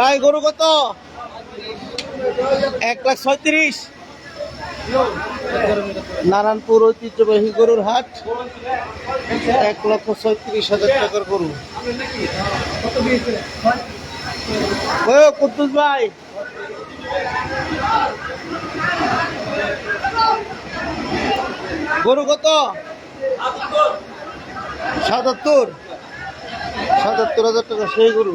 ভাই, গরু কত? এক লাখ ছয়ত্রিশ। নারায়ণপুর ঐতিহ্যবাহী গরুর হাট, এক লক্ষ ছয়ত্রিশ হাজার টাকার গরু। কুদ্দুস ভাই। গরু কত? সাতাত্তর। সাতাত্তর হাজার টাকা সেই গরু।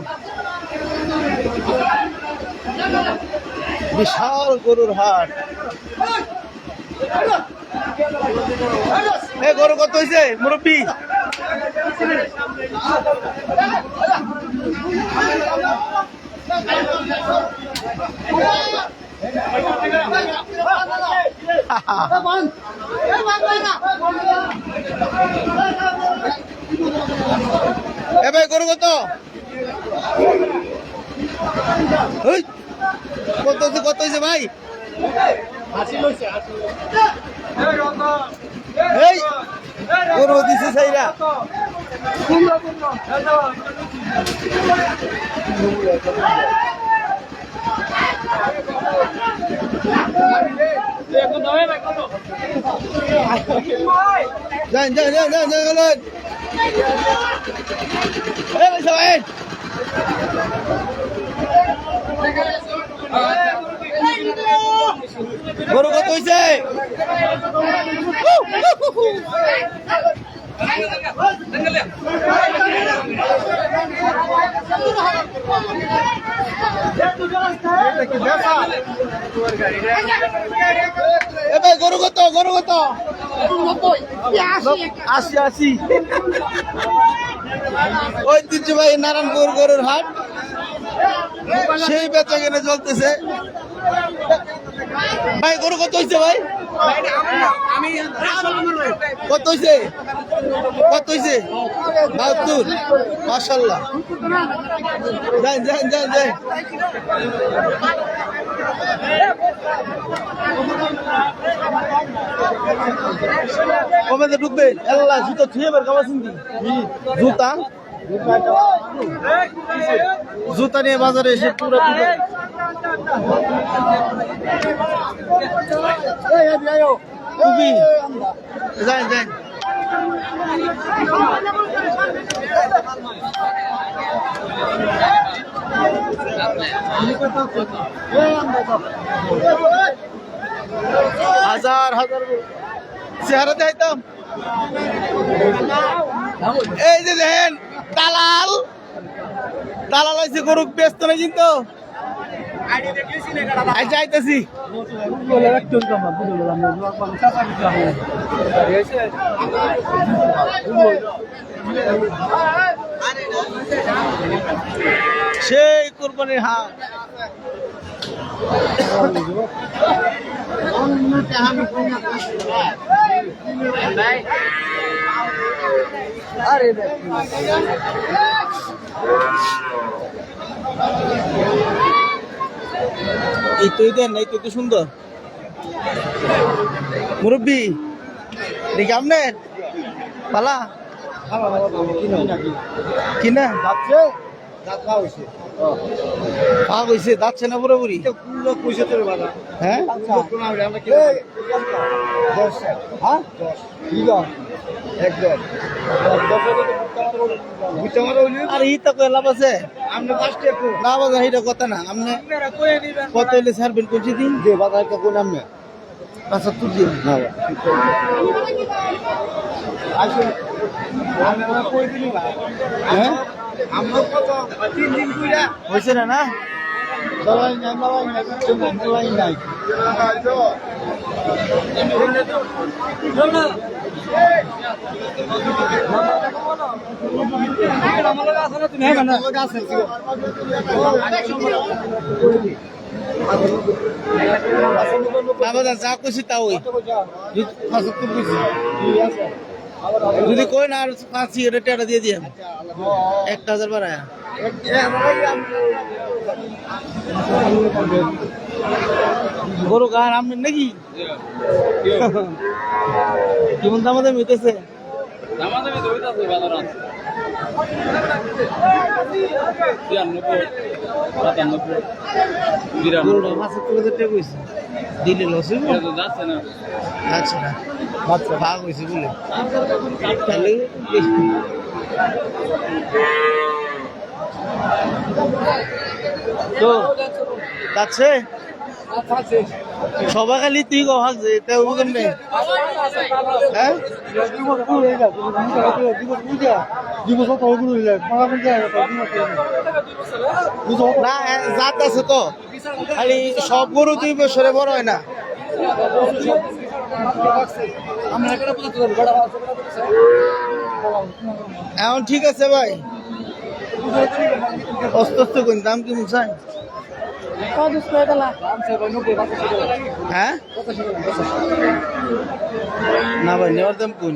বিশাল গরুর হাট। এ গরু কত হয়েছে মুরব্বী। এ ভাই গরু কত? কত হয়েছে কত হয়েছে ভাই? এই দিছে সাইরা সবাই। গরু কত হয়েছে এ গরু কত গরু কত? আশি আশি। ঐতিহ্যবাহী নারায়ণপুর গরুর হাট। সেই বেচা কেনে চলতেছে। ভাই, গরু কত হয়েছে ভাই? কত হয়েছে কত হয়েছে বাহাত্তর। মাসাল্লাহ যান যান যান কবে ঢুকবে? জুতো কামা জুতা? জুতা নিয়ে বাজারে এসে পুরো টুপি যান যান। হাজার হাজার। চেহারা দেখাইতাম। এই যে দেখেন দালাল। দালাল হয়েছে গরু ব্যস্ত না কিন্তু। যাইতেছি। সেই কোরবানির হাট। আরে এই তো দেন এই তো সুন্দর। মুরব্বী দেখি আপনার পালা। কিনা? হয়েছে পা হয়েছে যাচ্ছে না পুরোপুরি? হ্যাঁ? কি হ্যাঁ? একদম। আর ই তো লাভ আছে। লাভ আছে এটা কথা না। আপনি কত হইলে ছাড়বেন কোন দিন? যে বাজারটা কোন আমি পঁচাত্তর দিন। না না। হ্যাঁ? হয়েছে না না যা কইছি তা ওই যদি পঁচাত্তর কইছি যদি কই না আর পাঁচ সিগারেট টাকা দিয়ে দিয়ে একটা হাজার বাড়ায়। গরু গান আপনার নাকি? কেমন দাম দাম হইতেছে তো বিরানব্বই। মাছের তুলে দিতে কইছে। দিলে লস হইব আচ্ছা না। আচ্ছা ভাগ হয়েছে বলে তাহলে তো যাচ্ছে? সবাই খালি তুই কো ভাগছে তেও কেমনে? হ্যাঁ? না জাত আছে তো। খালি সব গরু দুই বছরে বড় হয় না। এখন ঠিক আছে ভাই। অস্ত অস্ত কোন দাম কি মুসাই হ্যাঁ? না ভাই নেওয়ার দাম কোন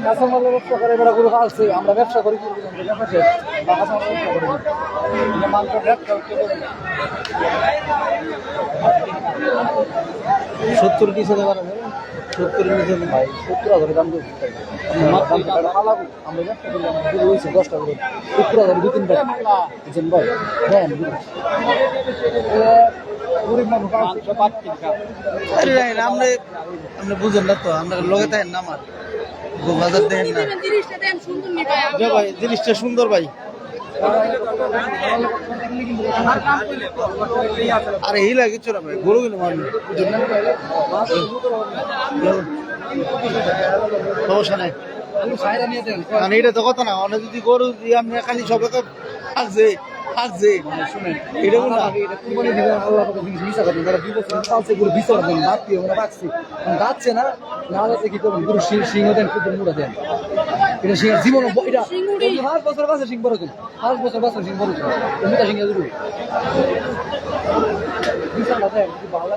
আমরা ব্যবসা করি ব্যবসা করি সত্তর নিচে ভাই সত্তর হাজার দাম দিয়ে আমরা ব্যবসা করলাম হয়েছে দশটা করে। সত্তর হাজার দু তিন ভাই? বুঝছেন। গরিব মানুষ আপনি বুঝেন না তো আমরা লগে থাকেন না গো বাজার না। জিনিসটা সুন্দর ভাই জিনিসটা সুন্দর ভাই। আরে এই লাগে চোরা ভাই গরু কিনে মারবে সমস্যা নাই। কারণ এটা তো কথা না অনেক যদি গরু দিয়ে আপনি খালি সবাই থাকছে থাকছে শুনেন এটা না যাচ্ছে না না যাচ্ছে কি করবেন গুরু সিংহ দেন কুকুর মুড়া দেন। এটা সিংহ জীবন এটা। পাঁচ বছর বাসে সিং বড় তুমি। পাঁচ বছর বাসে সিং বড় তুমি। মুটা সিংহ গুরু ভালো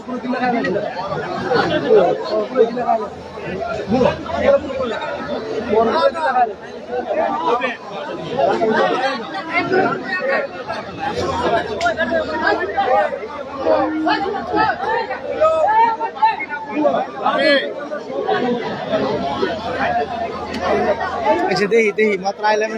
কোন কিনে মাশাল্লাহ ভালো আছে আচ্ছা দেখি দেখি মাত্র আইলাম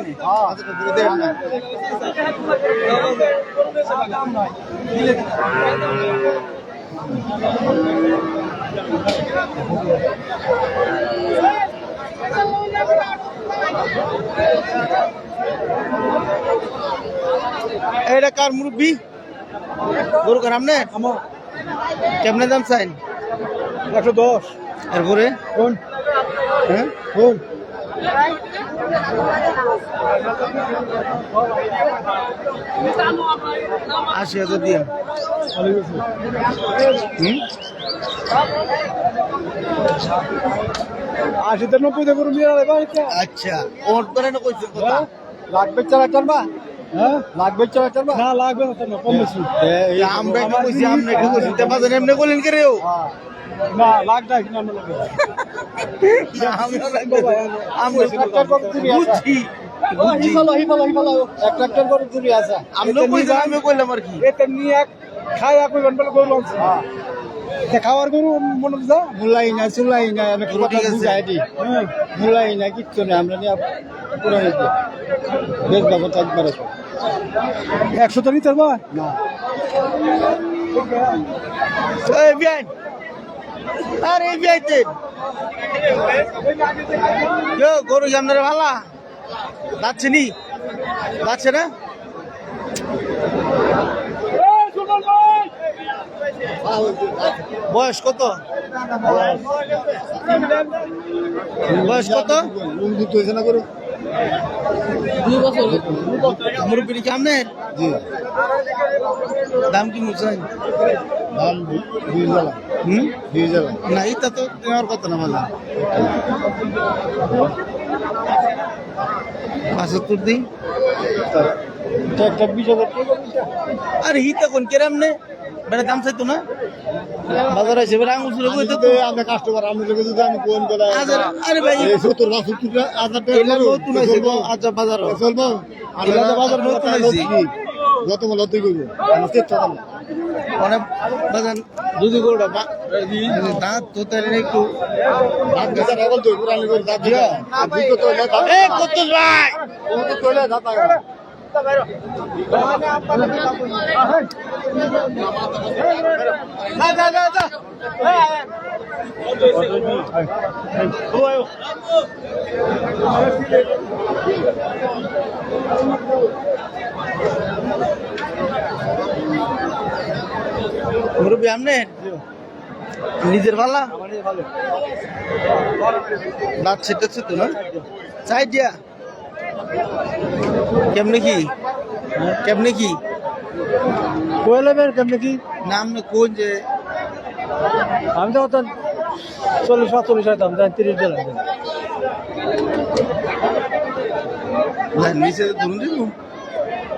এটা কার মুরব্বী? গরু কার আমনে কেমনে দাম চাইন? একশো দশ। এরপরে? কোন? হ্যাঁ? কোন? আশি হাজার দিয়ে। আশিতে নব্বইতে করে আচ্ছা ওর করে না কইছে কথা। লাগবে চার হ্যাঁ? লাগবে চার না লাগবে না কম বেশি। আমরা কইছি আমরা কইছি তে বাজার এমনি কইলেন কে রেও না লাখ না খাওয়ার গরু মনে বুঝা মুলাই না চুলাই না আমি। বুঝাই দি। মুলাই না কিচ্ছু না আমরা নিয়ে পুরো বেশ বাবা চাঁদ একশো তো নিতে পারবা না আরে এই বিয়াইতে গরু আপনারা ভালা যাচ্ছে নি? যাচ্ছে না? বয়স কত? বয়স কত? হয়েছে না মুরব্বী কি আপনার জি। দাম কি মুছেন দাম দুই জ্বালা হুম? দুই জ্বালা না এটা তো নেওয়ার কথা না মালা। পাঁচাত্তর দিন? টাকা। হিতা কোন কেরাম নে? বেড়া দাম চাইতো না? বাজার আছে বেড়া আঙুল ছিল কই তো। আমরা কাস্টমার আমি লোকে যদি আমি কোন কথা আজার আরে ভাই এই সত্তর বা সত্তর হাজার টাকা নতুন আছে আচ্ছা বাজার চলবো। তো বাজার নতুন হইছে। যত মূল অতই করব। আমি চেষ্টা করব। অনেক বাজার দুদি গরুটা বা- দাঁত তো তাহলে একটু দাঁত বেচার এখন তো পুরানি করে দাঁত দিয়া। কত ভাই! বিগত তো হইলে দাঁত মুরব্বী আমনে নিজের ভালা। দাঁত ছিটাচ্ছে তো না? চাই দিয়া। কেমনে কি? কেমনে কি? কোয়েলেবের কেমনে কি? নাম কোন যে? আমি তো অত চল্লিশ সাতচল্লিশ হয়তাম তাই তিরিশ না, নিচে ধরুন না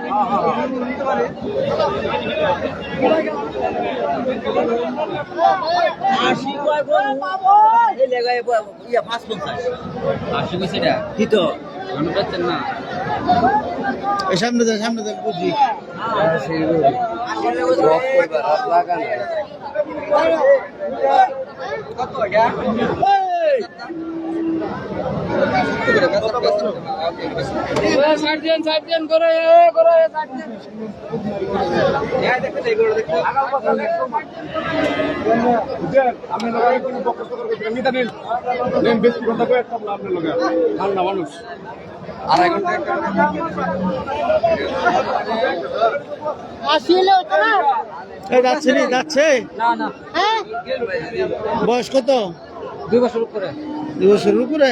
বন্ধ করছ নাকি তোমরা এই সামনে দেন সামনে দেন বুঝি আপনি লোকের কোনো বকস করতে নিতে নিন নেন বেশি কথা কয়ে সব আপনি লোকে ঠান্ডা মানুষ আড়াই ঘণ্টা আসলে এই যাচ্ছে নি যাচ্ছে। হ্যাঁ। বয়স কত? দুই বছর উপরে। বছরের উপরে?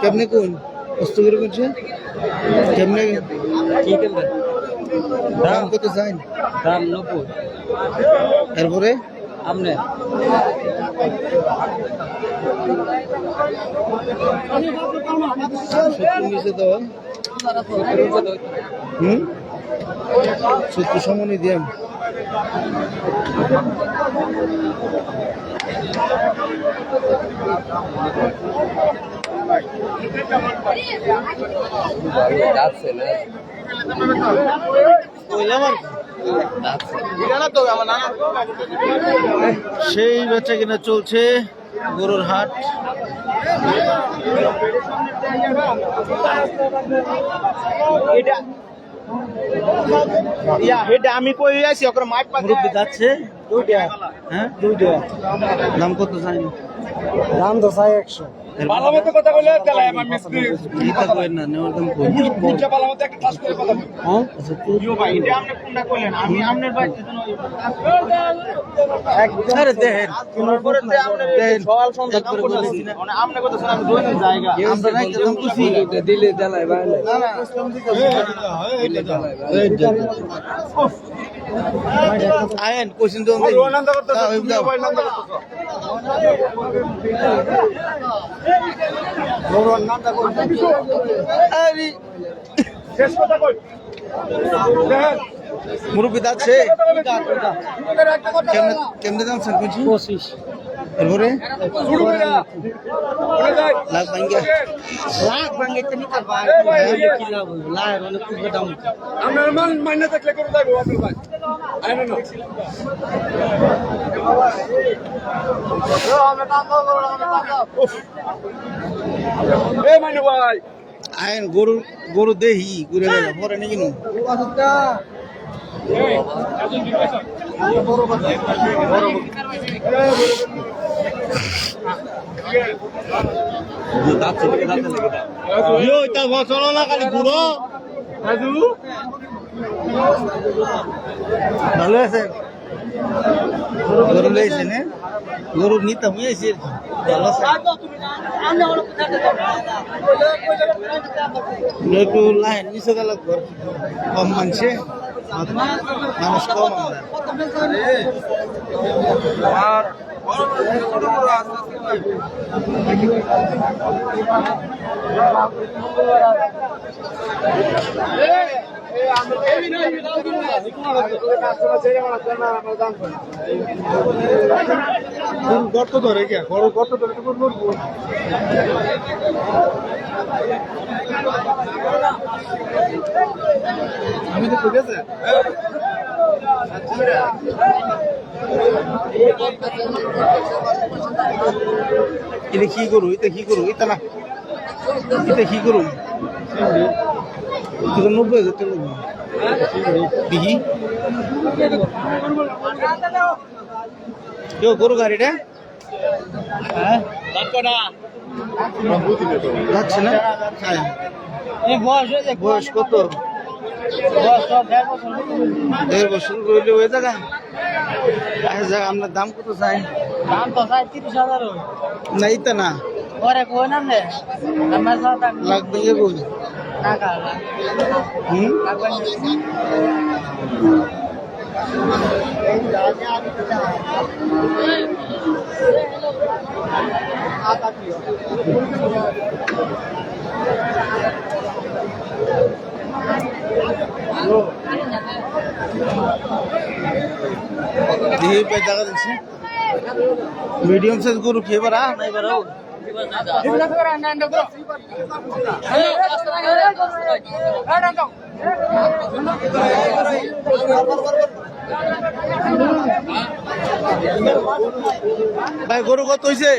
কেমনে কোন? কষ্ট করে করছে কেমনে? দাম কত চাই? দাম নব্বই। এরপরে? আপনি সত্তর নিচে তো হুম? সেই বেচা কিনা চলছে গরুর হাট। ইয়া হেডে আমি কই আছি? ওকর মাইক পাতে মুরব্বি যাচ্ছে? দুইটা। হ্যাঁ? দুইটা। দাম কত চাই দাম তো চাই একশো। ভালো মতো কথা বলে তাহলে আমার মিস্ত্রি। এই কই না নেওয়ার দাম কই বুঝতে ভালো মতো একটা ঠাস করে কথা বল। হ্যাঁ? আচ্ছা তুই ভাই এটা আপনি কোনটা কইলেন আমি আপনার ভাই আরে দেখেন দেখেন সওয়াল সন্ধ্যা কাম করতেছি মানে আপনি কত শুনে আমি দৈনিক জায়গা। আমরা নাই কাম করছি। দিলে জ্বালাই বাইরে না না। আয়েন কোশ্চেন তো শেষ কথা কই? দেখেন। মুরব্বি যাচ্ছে কেমনে কেমনে দাম স্যার পঁচিশ। এরপরে? শুরু করে না বলে যাই লাখ ভাঙ্গা লাখ ভাঙে তো নিতে। কি লাভ লাখ খুব দাম। আপনার মান মাইনে থাকলে করে আপনার ভাই। আই না। এ মাইনে গরু গরু দেহি ঘুরে গেল পরে নাকি নো বছর না খালি ঘুরো ভালো আছে? গরু লইছে নে? গরু নিতাম হয়েছে একটু লাইন নিচে গেল কম মানছে। মানুষ কম আমরা। গর্ত ধরে কে গর্ত ধরে আমি তো ঠিক আছে কি করু এটা কি করু এটা না। এটা কি করু নব্বই হাজার টাকা দেখি। কেউ গরু গাড়িটা হ্যাঁ? যাচ্ছে না? হ্যাঁ। বয়স কত? বয়স তো দেড় বছর। রইলে ওই জায়গা আচ্ছা আপনার দাম কত চাই? দাম তো চাই তিরিশ হাজার না ইতা না। পরে কই না লাগবে যে কই টাকা হুম লাগবে দেখি পে জায়গা ভাই গরু কত হইছে?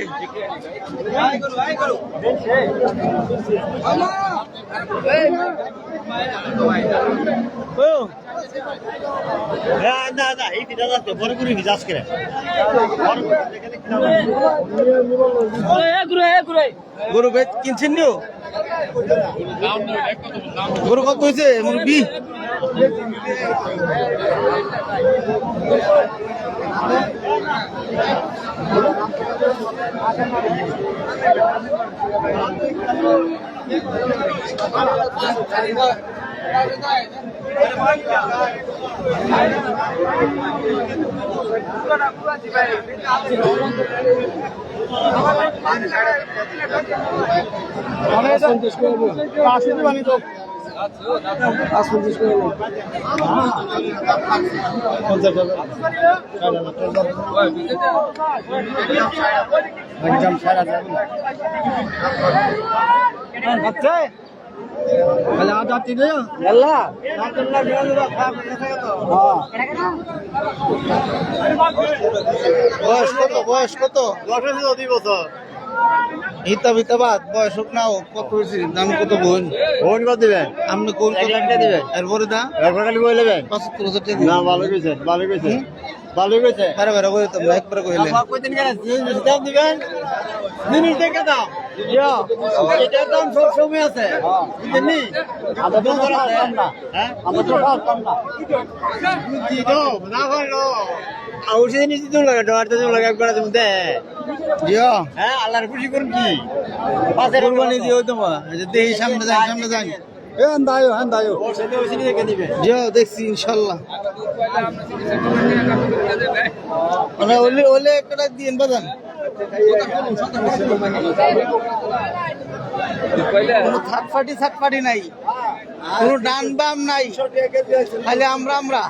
ও। না না এই দিটা যাচ্ছে বড় করে ভিজাস করে গরু বেচ কিনছেন নিও? গরু কত হয়েছে মুরব্বী? একদম সারা যাবে আচ্ছা তাহলে আজ আপনি দেয় আল্লাহ আব্দুল্লাহ বিয়ালুরা খারাপ গেছে তো বয়স কত? বয়স কত? দুই বছর। হিতা বিতা বয়স হোক না হোক কত হয়েছে? দাম কত বোন? ফোন করে দিবেন আপনি কোন টাকা দিবেন। এরপরে দাম একবার খালি বলে দেবেন পঁচাত্তর হাজার টাকা না দিন। ভালো কইছে ভালো কইছে ভালো কইছে বারে বারে করে তো একবারে কইলে কয়দিন কেন দাম দিবেন? জিনিস দেখে দাও ইয়া এটার দাম সব সময় আছে বুঝলি হ্যাঁ জিনিস দিতে লাগে ডর দিতে লাগে একবার তুমি দে জিও হ্যাঁ আল্লাহর খুশি করুন কি কুরবানি দিও তোমার দেহি সামনে যাই সামনে যাই হ্যাঁ দায়ো হ্যাঁ দায়ো ও সেটা দেখে দিবে জিও দেখছি ইনশাল্লাহ মানে ওলে ওলে একটা দিন বাজান কোনো থার্ড পার্টি থার্ড পার্টি নাই। কোনো ডান বাম নাই। খালি আমরা আমরা।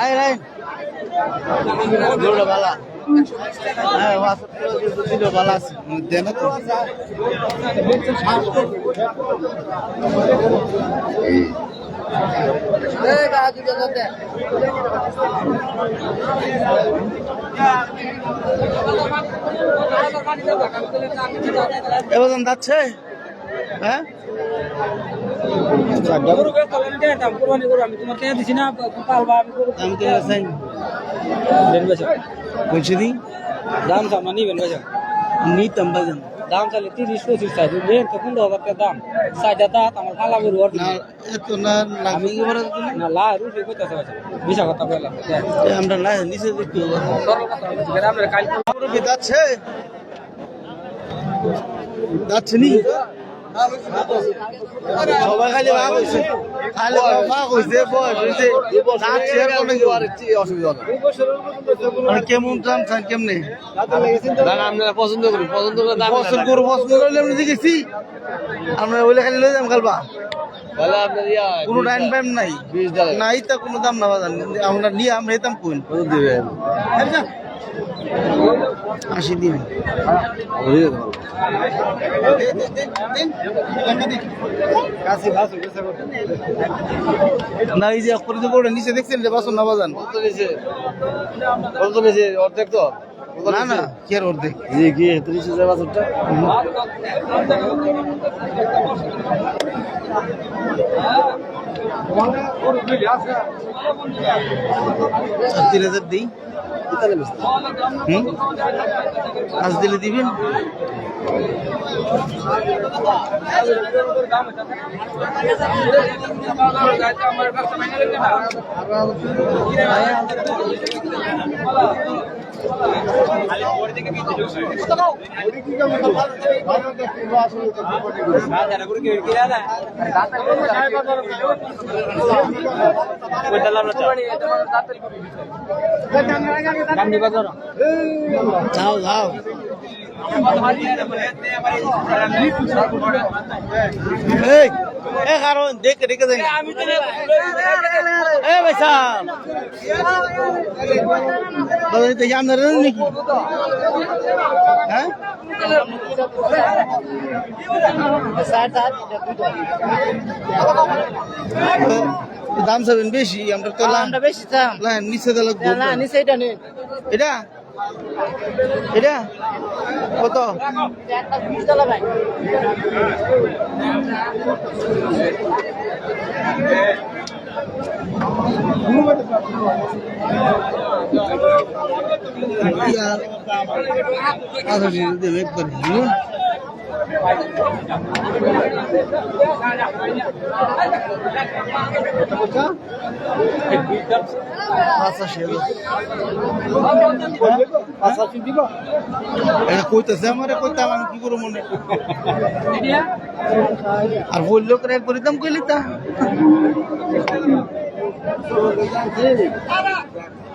আয় আয়। জোড়া হ্যাঁ ওয়াসত দিল আছে দেন তো এবার যাচ্ছে? হ্যাঁ? দাম সামনা নিবেন নিতাম বাজান। দাম চাইলে তিরিশ পঁচিশ চাই নেন তো পনেরো হাজার টাকা দাম। সাইডা দাঁত আমার ভালো গরু এত না আমি কি বলে না লা রুফে কইতাছে ভাই বিশা কথা বললাম আমরা না নিচে দেখতে আমরা কাল হবে যাচ্ছে যাচ্ছে নি? সবাই খালি ভাগ হয়েছে খালি ভাগ হয়েছে বয়স হয়েছে যাচ্ছে আর কোনো কিছু অসুবিধা মানে কেমন দাম চান কেমনে? পছন্দ করি পছন্দ করে দাম পছন্দ করব পছন্দ করলে আমরা দেখেছি আমরা ওইলে খালি লয়ে যাম কালবা কোনো টাইম টাইম নাই। নাই তা কোনো দাম না আমরা নিয়ে আমরা এতাম কোন আশি দিন। না এই যে করে নিচে দেখছেন যে বাসন না বাজান? কত অর্ধেক তো না না কি আর অর্ধেক? জি কি ত্রিশ হাজার বাছরটা তিন হাজার দিই। হুম আজ দিলে দিবেন যাও যাও এই এ কারণ দেখে দেখে যাই এ ভাইসা দাদা তো জানার নাকি হ্যাঁ দাম চাবেন বেশি আমরা তো লাইন আমরা বেশি দাম লাইন নিচে দিলে না নিচে এটা নেই। এটা? এটা? কত? দিন দেবে একবার কইতেছে আমার কইতাম আমি কি করব মনে আর বলল করে একবার দাম কইলি তা।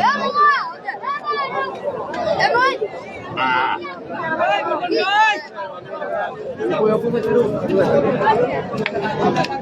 Emma! Everyone! Ah! Hey,